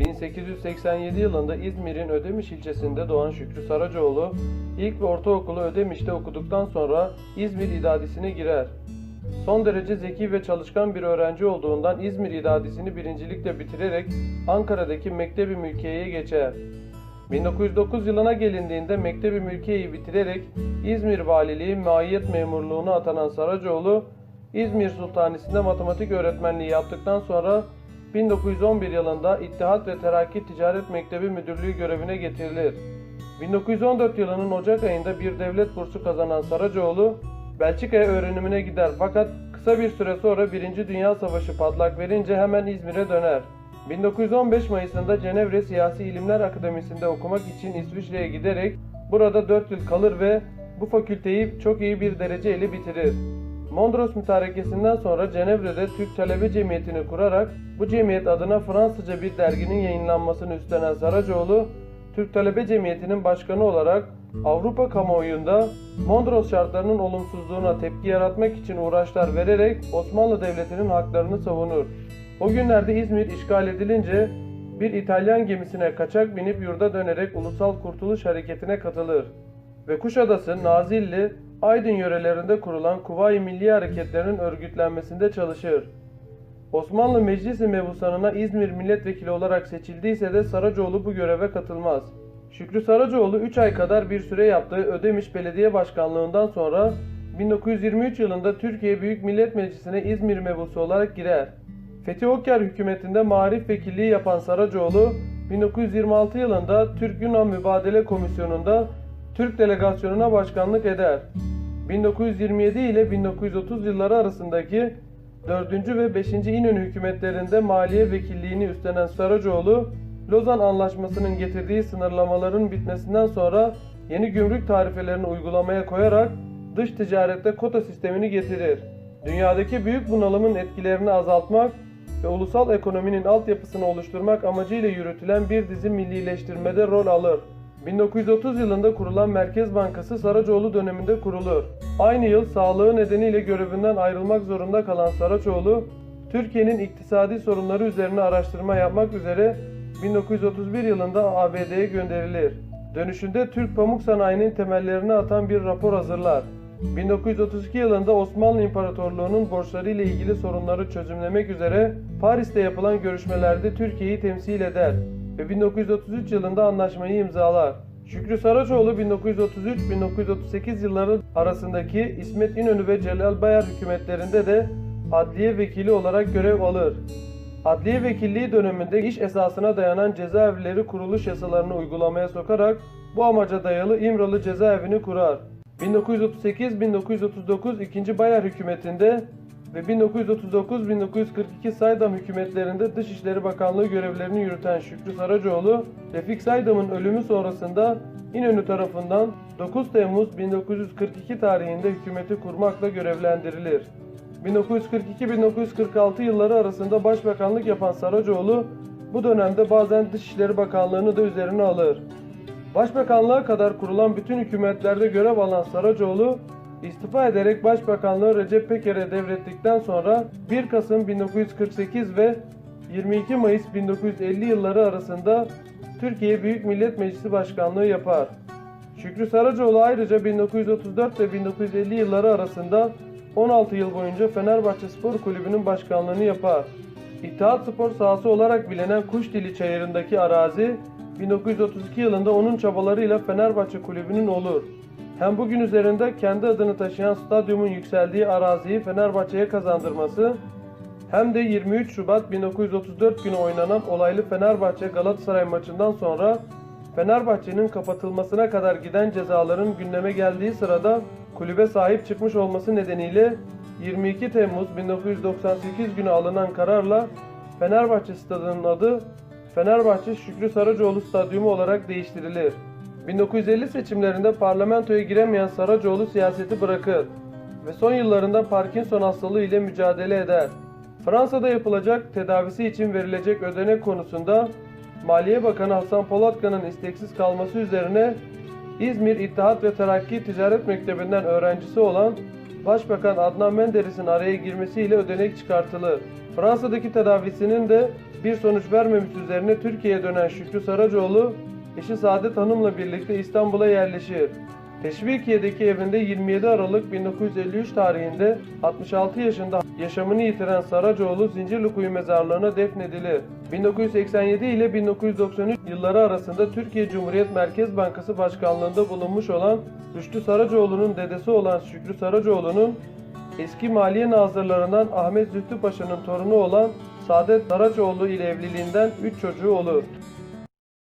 1887 yılında İzmir'in Ödemiş ilçesinde doğan Şükrü Saracoğlu, ilk ve ortaokulu Ödemiş'te okuduktan sonra İzmir İdadisi'ne girer. Son derece zeki ve çalışkan bir öğrenci olduğundan İzmir İdadisi'ni birincilikle bitirerek Ankara'daki Mektebi Mülkiye'ye geçer. 1909 yılına gelindiğinde Mektebi Mülkiye'yi bitirerek İzmir Valiliği Maiyet Memurluğuna atanan Saracoğlu, İzmir Sultanisi'nde matematik öğretmenliği yaptıktan sonra 1911 yılında İttihat ve Terakki Ticaret Mektebi Müdürlüğü görevine getirilir. 1914 yılının Ocak ayında bir devlet bursu kazanan Saracoğlu, Belçika'ya öğrenimine gider fakat kısa bir süre sonra 1. Dünya Savaşı patlak verince hemen İzmir'e döner. 1915 Mayıs'ında Cenevre Siyasi İlimler Akademisi'nde okumak için İsviçre'ye giderek burada 4 yıl kalır ve bu fakülteyi çok iyi bir dereceyle bitirir. Mondros mütarekesinden sonra Cenevre'de Türk Talebe Cemiyeti'ni kurarak bu cemiyet adına Fransızca bir derginin yayınlanmasını üstlenen Saracoğlu, Türk Talebe Cemiyeti'nin başkanı olarak Avrupa kamuoyunda Mondros şartlarının olumsuzluğuna tepki yaratmak için uğraşlar vererek Osmanlı Devleti'nin haklarını savunur. O günlerde İzmir işgal edilince bir İtalyan gemisine kaçak binip yurda dönerek Ulusal Kurtuluş Hareketi'ne katılır ve Kuşadası, Nazilli, Aydın yörelerinde kurulan Kuvayi Milli Hareketlerinin örgütlenmesinde çalışır. Osmanlı Meclisi Mebusanı'na İzmir milletvekili olarak seçildiyse de Saracoğlu bu göreve katılmaz. Şükrü Saracoğlu 3 ay kadar bir süre yaptığı Ödemiş Belediye Başkanlığından sonra 1923 yılında Türkiye Büyük Millet Meclisi'ne İzmir mebusu olarak girer. Fethi Okyar hükümetinde marif vekilliği yapan Saracoğlu, 1926 yılında Türk-Yunan Mübadele Komisyonu'nda Türk delegasyonuna başkanlık eder. 1927 ile 1930 yılları arasındaki 4. ve 5. İnönü hükümetlerinde maliye vekilliğini üstlenen Saracoğlu, Lozan Anlaşması'nın getirdiği sınırlamaların bitmesinden sonra yeni gümrük tarifelerini uygulamaya koyarak dış ticarette kota sistemini getirir. Dünyadaki büyük bunalımın etkilerini azaltmak ve ulusal ekonominin altyapısını oluşturmak amacıyla yürütülen bir dizi millileştirmede rol alır. 1930 yılında kurulan Merkez Bankası Saracoğlu döneminde kurulur. Aynı yıl sağlığı nedeniyle görevinden ayrılmak zorunda kalan Saracoğlu, Türkiye'nin iktisadi sorunları üzerine araştırma yapmak üzere 1931 yılında ABD'ye gönderilir. Dönüşünde Türk pamuk sanayinin temellerini atan bir rapor hazırlar. 1932 yılında Osmanlı İmparatorluğu'nun borçları ile ilgili sorunları çözümlemek üzere Paris'te yapılan görüşmelerde Türkiye'yi temsil eder ve 1933 yılında anlaşmayı imzalar. Şükrü Saracoğlu 1933-1938 yılları arasındaki İsmet İnönü ve Celal Bayar hükümetlerinde de adliye vekili olarak görev alır. Adliye vekilliği döneminde iş esasına dayanan cezaevleri kuruluş yasalarını uygulamaya sokarak bu amaca dayalı İmralı cezaevini kurar. 1938-1939 2. Bayar hükümetinde ve 1939-1942 Saydam hükümetlerinde Dışişleri Bakanlığı görevlerini yürüten Şükrü Saracoğlu, Refik Saydam'ın ölümü sonrasında İnönü tarafından 9 Temmuz 1942 tarihinde hükümeti kurmakla görevlendirilir. 1942-1946 yılları arasında başbakanlık yapan Saracoğlu, bu dönemde bazen Dışişleri Bakanlığı'nı da üzerine alır. Başbakanlığa kadar kurulan bütün hükümetlerde görev alan Saracoğlu, istifa ederek Başbakanlığı Recep Peker'e devrettikten sonra 1 Kasım 1948 ve 22 Mayıs 1950 yılları arasında Türkiye Büyük Millet Meclisi Başkanlığı yapar. Şükrü Saracoğlu ayrıca 1934 ve 1950 yılları arasında 16 yıl boyunca Fenerbahçe Spor Kulübü'nün başkanlığını yapar. İttihat Spor sahası olarak bilinen Kuşdili Çayırı'ndaki arazi 1932 yılında onun çabalarıyla Fenerbahçe Kulübü'nün olur. Hem bugün üzerinde kendi adını taşıyan stadyumun yükseldiği araziyi Fenerbahçe'ye kazandırması hem de 23 Şubat 1934 günü oynanan olaylı Fenerbahçe Galatasaray maçından sonra Fenerbahçe'nin kapatılmasına kadar giden cezaların gündeme geldiği sırada kulübe sahip çıkmış olması nedeniyle 22 Temmuz 1998 günü alınan kararla Fenerbahçe stadının adı Fenerbahçe Şükrü Saracoğlu Stadyumu olarak değiştirilir. 1950 seçimlerinde parlamentoya giremeyen Saracoğlu siyaseti bırakır ve son yıllarında Parkinson hastalığı ile mücadele eder. Fransa'da yapılacak tedavisi için verilecek ödenek konusunda Maliye Bakanı Hasan Polatkan'ın isteksiz kalması üzerine İzmir İttihat ve Terakki Ticaret Mektebi'nden öğrencisi olan Başbakan Adnan Menderes'in araya girmesiyle ödenek çıkartılır. Fransa'daki tedavisinin de bir sonuç vermemiş üzerine Türkiye'ye dönen Şükrü Saracoğlu eşi Saadet Hanım'la birlikte İstanbul'a yerleşir. Teşvikiye'deki evinde 27 Aralık 1953 tarihinde 66 yaşında yaşamını yitiren Saracoğlu Zincirlikuyu mezarlığına defnedilir. 1987 ile 1993 yılları arasında Türkiye Cumhuriyet Merkez Bankası Başkanlığında bulunmuş olan Rüştü Saracoğlu'nun dedesi olan Şükrü Saracoğlu'nun eski maliye nazırlarından Ahmet Zühtü Paşa'nın torunu olan Saadet Saracoğlu ile evliliğinden 3 çocuğu olur.